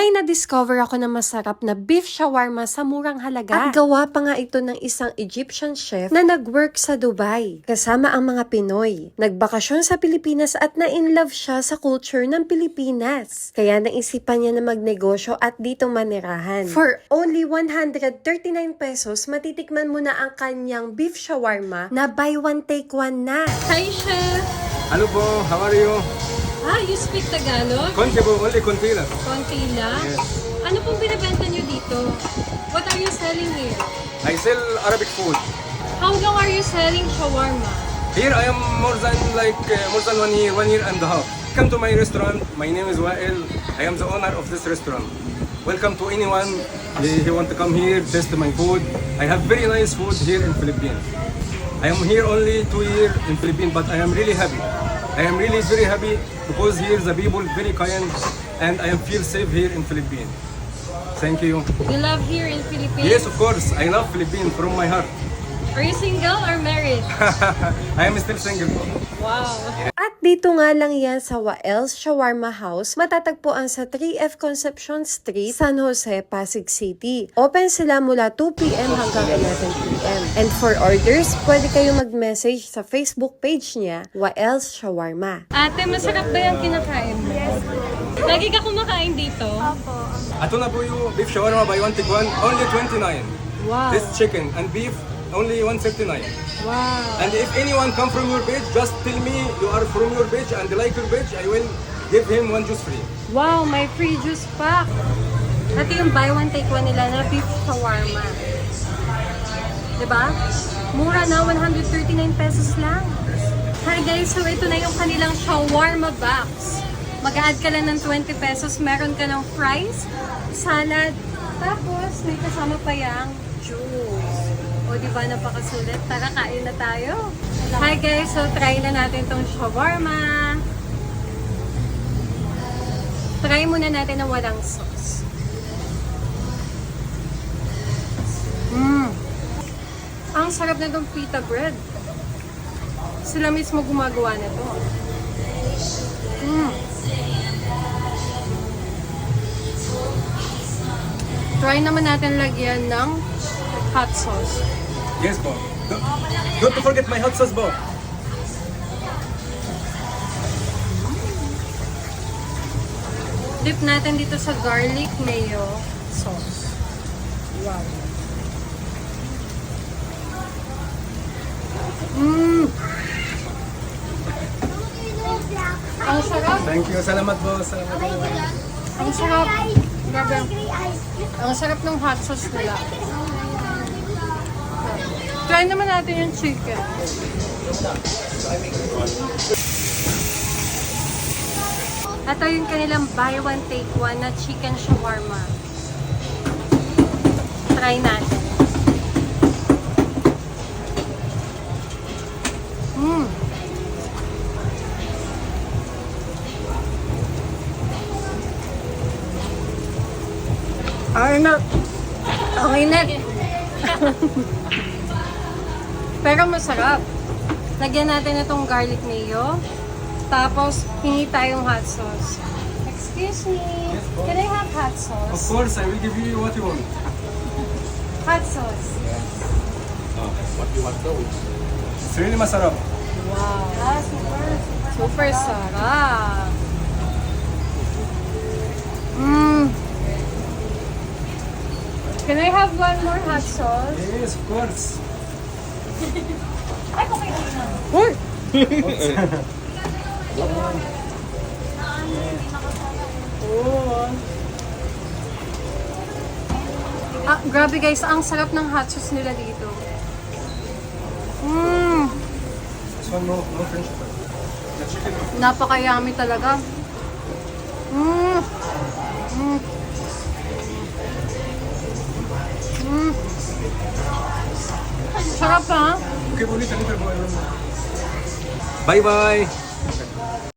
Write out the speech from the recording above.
may na-discover ako na masarap na beef shawarma sa murang halaga. At gawa pa nga ito ng isang Egyptian chef na nag-work sa Dubai. Kasama ang mga Pinoy. Nagbakasyon sa Pilipinas at na-inlove siya sa culture ng Pilipinas. Kaya naisipan niya na magnegosyo at dito manirahan. For only 139 pesos, matitikman mo na ang kanyang beef shawarma na buy one take one na. Hi, Chef! Hello po, how are you? Ah, you speak Tagalog? Konti po, only konti lang. Konti lang? Yes. Ano pong binibenta nyo dito? What are you selling here? I sell Arabic food. How long are you selling shawarma? Here I am more than like uh, more than one year, one year and a half. Come to my restaurant. My name is Wael. I am the owner of this restaurant. Welcome to anyone he, he want to come here, taste my food. I have very nice food here in Philippines. I am here only two years in Philippines, but I am really happy. I am really very happy because here the people very kind and I am feel safe here in Philippines. Thank you. You love here in Philippines? Yes, of course. I love Philippines from my heart. Are you single or married? I am still single. Wow. At dito nga lang yan sa Wael's Shawarma House, matatagpuan sa 3F Concepcion Street, San Jose, Pasig City. Open sila mula 2pm hanggang 11pm. And for orders, pwede kayong mag-message sa Facebook page niya, Wael's Shawarma. Ate, masarap ba yung kinakain? Yes. Lagi ka kumakain dito? Ato na po yung beef shawarma by one take one, only 29. Wow. This chicken and beef, only 139. Wow. And if anyone come from your page, just tell me you are from your page and like your page, I will give him one juice free. Wow, may free juice pa. Ito yung buy one take one nila na beef shawarma. 'Di ba? Mura na 139 pesos lang. Hi guys, so ito na yung kanilang shawarma box. Mag-add ka lang ng 20 pesos, meron ka ng fries, salad, tapos may kasama pa yung juice. O di ba napakasulit? Tara, kain na tayo. Hi guys, so try na natin tong shawarma. Try muna natin ng walang sauce. Mmm. Ang sarap na itong pita bread. Sila mismo gumagawa na to. Mmm. Try naman natin lagyan ng hot sauce. Yes, po. Don't, don't forget my hot sauce, po. Dip natin dito sa garlic mayo sauce. Wow. Mmm. Ang sarap. Thank you. Salamat po. Salamat po. Ang sarap. Grabe. Ang sarap ng hot sauce nila. Try naman natin yung chicken. Ito yung kanilang buy one take one na chicken shawarma. Try natin. Mmm. Ang inat. Ang inat. Pero masarap. Lagyan natin itong garlic mayo. Tapos, hingi tayong hot sauce. Excuse me. Yes. Can I have hot Of sauce? course, I will give you what you want. Hot sauce. It's really masarap. Wow. Ah, super. Super sarap. Mmm. Can I have one more hot sauce? Yes, of course. Uy! Ah, grabe guys, ang sarap ng hot sauce nila dito. Mmm, This one, no, no French no. napaka-yummy talaga. Mmm. Mmm. Sarap ha? Okay, ulit. Bye-bye.